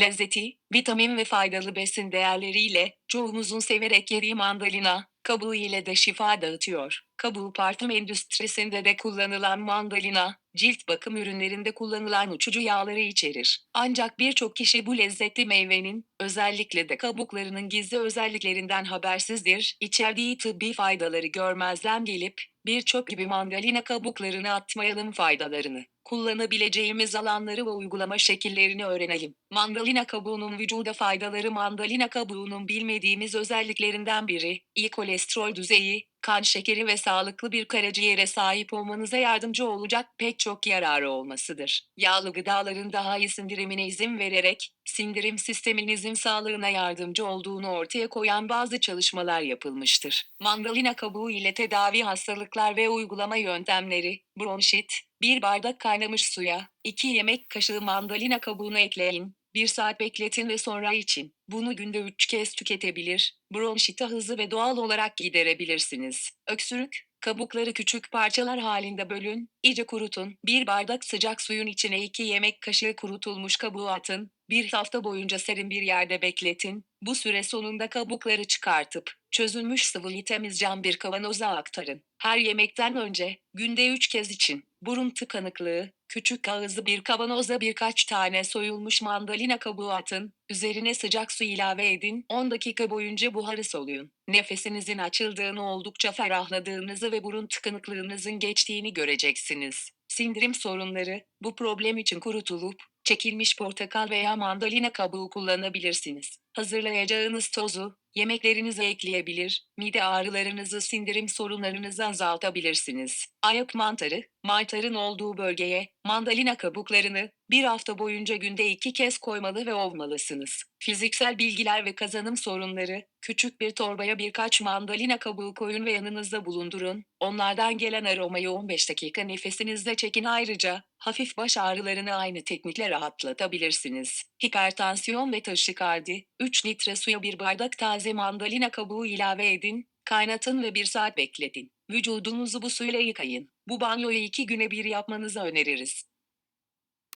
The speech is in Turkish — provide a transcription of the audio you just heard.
lezzeti, vitamin ve faydalı besin değerleriyle çoğumuzun severek yediği mandalina, kabuğu ile de şifa dağıtıyor. Kabuğu parfüm endüstrisinde de kullanılan mandalina, cilt bakım ürünlerinde kullanılan uçucu yağları içerir. Ancak birçok kişi bu lezzetli meyvenin, özellikle de kabuklarının gizli özelliklerinden habersizdir. İçerdiği tıbbi faydaları görmezden gelip, birçok gibi mandalina kabuklarını atmayalım faydalarını. Kullanabileceğimiz alanları ve uygulama şekillerini öğrenelim. Mandalina kabuğunun vücuda faydaları Mandalina kabuğunun bilmediğimiz özelliklerinden biri, iyi kolesterol düzeyi, kan şekeri ve sağlıklı bir karaciğere sahip olmanıza yardımcı olacak pek çok yararı olmasıdır. Yağlı gıdaların daha iyi sindirimine izin vererek, sindirim sisteminizin sağlığına yardımcı olduğunu ortaya koyan bazı çalışmalar yapılmıştır. Mandalina kabuğu ile tedavi hastalıklar ve uygulama yöntemleri, bronşit, bir bardak kaynamış suya, 2 yemek kaşığı mandalina kabuğunu ekleyin, 1 saat bekletin ve sonra için. Bunu günde 3 kez tüketebilir, bronşiti hızlı ve doğal olarak giderebilirsiniz. Öksürük, kabukları küçük parçalar halinde bölün, iyice kurutun. Bir bardak sıcak suyun içine 2 yemek kaşığı kurutulmuş kabuğu atın, bir hafta boyunca serin bir yerde bekletin. Bu süre sonunda kabukları çıkartıp, çözülmüş sıvıyı temiz cam bir kavanoza aktarın. Her yemekten önce, günde 3 kez için, burun tıkanıklığı, küçük ağızlı bir kavanoza birkaç tane soyulmuş mandalina kabuğu atın, üzerine sıcak su ilave edin, 10 dakika boyunca buharı soluyun. Nefesinizin açıldığını oldukça ferahladığınızı ve burun tıkanıklığınızın geçtiğini göreceksiniz. Sindirim sorunları, bu problem için kurutulup, çekilmiş portakal veya mandalina kabuğu kullanabilirsiniz. Hazırlayacağınız tozu, yemeklerinize ekleyebilir, mide ağrılarınızı, sindirim sorunlarınızı azaltabilirsiniz. Ayak mantarı, mantarın olduğu bölgeye, mandalina kabuklarını, bir hafta boyunca günde iki kez koymalı ve ovmalısınız. Fiziksel bilgiler ve kazanım sorunları, küçük bir torbaya birkaç mandalina kabuğu koyun ve yanınızda bulundurun. Onlardan gelen aromayı 15 dakika nefesinizle çekin ayrıca, hafif baş ağrılarını aynı teknikle rahatlatabilirsiniz. Hipertansiyon ve taşikardi, 3 litre suya bir bardak taze mandalina kabuğu ilave edin, kaynatın ve 1 saat bekletin. Vücudunuzu bu suyla yıkayın. Bu banyoyu 2 güne bir yapmanızı öneririz.